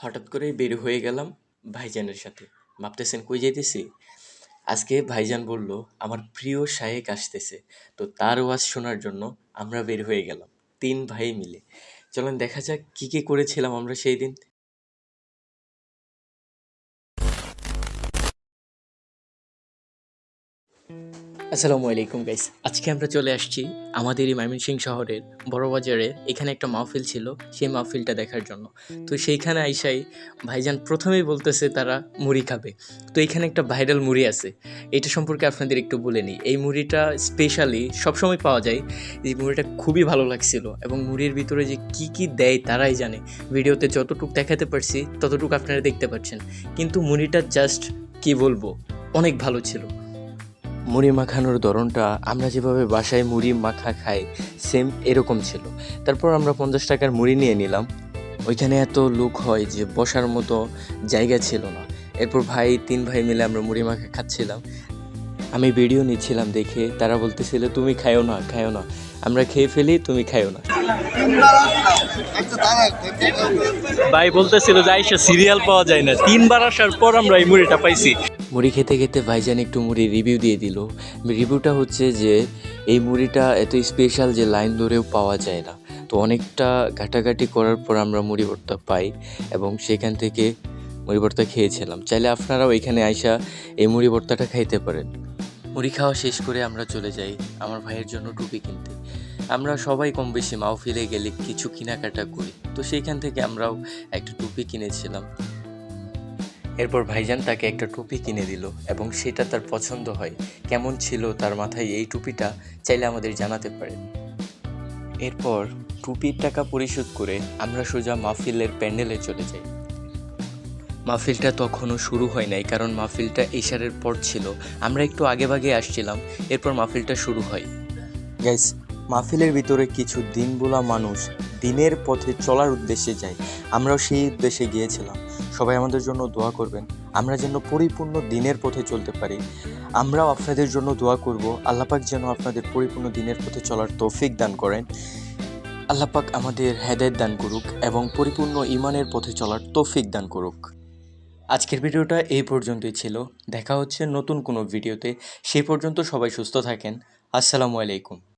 হঠাৎ করেই বের হয়ে গেলাম ভাইজানের সাথে। ভাবতেছেন কই যাইতেছি? আজকে ভাইজান বলল, আমার প্রিয় শায়েক আসতেছে। তো তার ওয়াজ শোনার জন্য আমরা বের হয়ে গেলাম, তিন ভাই মিলে। চলেন দেখা যাক কি কি করেছিলাম আমরা সেই দিন। আসসালামু আলাইকুম গাইস আজকে আমরা চলে আসছি আমাদের এই ময়মনসিং শহরের বড় বাজারে এখানে একটা মাহফিল ছিল, সেই মাহফিলটা দেখার জন্য। তো সেইখানে আইসাই ভাইজান প্রথমেই বলতেছে তারা মুড়ি খাবে। তো এখানে একটা ভাইরাল মুড়ি আছে। এটা সম্পর্কে আপনাদের একটু বলে নিই। এই মুড়িটা স্পেশালি সবসময় পাওয়া যায়। এই মুড়িটা খুবই ভালো লাগছিল এবং মুড়ির ভিতরে যে কি কি দেয় তারাই জানে। ভিডিওতে যতটুকু দেখাতে পারছি, ততটুকু আপনারা দেখতে পাচ্ছেন। কিন্তু মুড়িটা জাস্ট কি বলব, অনেক ভালো ছিল। মুড়ি মাখানোর ধরনটা আমরা যেভাবে বাসায় মুড়ি মাখা খাই সেম এরকম ছিল। তারপর আমরা পঞ্চাশ টাকার মুড়ি নিয়ে নিলাম। ওইখানে এত লোক হয় যে বসার মতো জায়গা ছিল না। এরপর ভাই, তিন ভাই মিলে আমরা মুড়ি মাখা খাচ্ছিলাম। আমি ভিডিও নিচ্ছিলাম দেখে, তারা বলতেছিল, তুমি খায়ও না খায়ও না। আমরা খেয়ে ফেলি, তুমি খায়ও না। ভাই বলতেছিল যে আইসা সিরিয়াল পাওয়া যায় না। তিনবার আসার পর আমরা এই মুড়িটা পাইছি। মুড়ি খেতে খেতে ভাইজান একটু মুড়ি রিভিউ দিয়ে দিল। রিভিউটা হচ্ছে যে, এই মুড়িটা এত স্পেশাল যে লাইন ধরেও পাওয়া যায় না। তো অনেকটা ঘাটাঘাটি করার পর আমরা মুড়ি ভর্তা পাই এবং সেখান থেকে মুড়ি ভর্তা খেয়েছিলাম। চাইলে আপনারাও এখানে আইসা এই মুড়ি ভর্তাটা খাইতে পারেন। মুড়ি খাওয়া শেষ করে আমরা চলে যাই আমার ভাইয়ের জন্য টুপি কিনতে। আমরা সবাই কম বেশি মাহফিলে গেলে কিছু কেনাকাটা করি। তো সেইখান থেকে আমরাও একটা টুপি কিনেছিলাম। এরপর ভাইজান তাকে একটা টুপি কিনে দিল এবং সেটা তার পছন্দ হয়। কেমন ছিল তার মাথায় এই টুপিটা চাইলে আমাদের জানাতে পারেন। এরপর টুপির টাকা পরিশোধ করে আমরা সোজা মাহফিলের প্যান্ডেলে চলে যাই। মাহফিলটা তখনও শুরু হয় নাই কারণ মাহফিলটা এশারের পর ছিল। আমরা একটু আগে ভাগে আসছিলাম, এরপর মাহফিলটা শুরু হয়। গাইস মাহফিলের ভিতরে কিছু দিনবোলা মানুষ দিনের পথে চলার উদ্দেশ্যে যায়। আমরাও সেই উদ্দেশ্যে গিয়েছিলাম। সবাই আমাদের জন্য দোয়া করবেন। আমরা যেন পরিপূর্ণ দিনের পথে চলতে পারি। আমরাও আপনাদের জন্য দোয়া করব। আল্লাপাক যেন আপনাদের পরিপূর্ণ দিনের পথে চলার তৌফিক দান করেন। আল্লাপাক আমাদের হেদায়ত দান করুক এবং পরিপূর্ণ ইমানের পথে চলার তৌফিক দান করুক। আজকের ভিডিওটা এই পর্যন্তই ছিল। দেখা হচ্ছে নতুন কোনো ভিডিওতে। সেই পর্যন্ত সবাই সুস্থ থাকেন। আসসালামু আলাইকুম।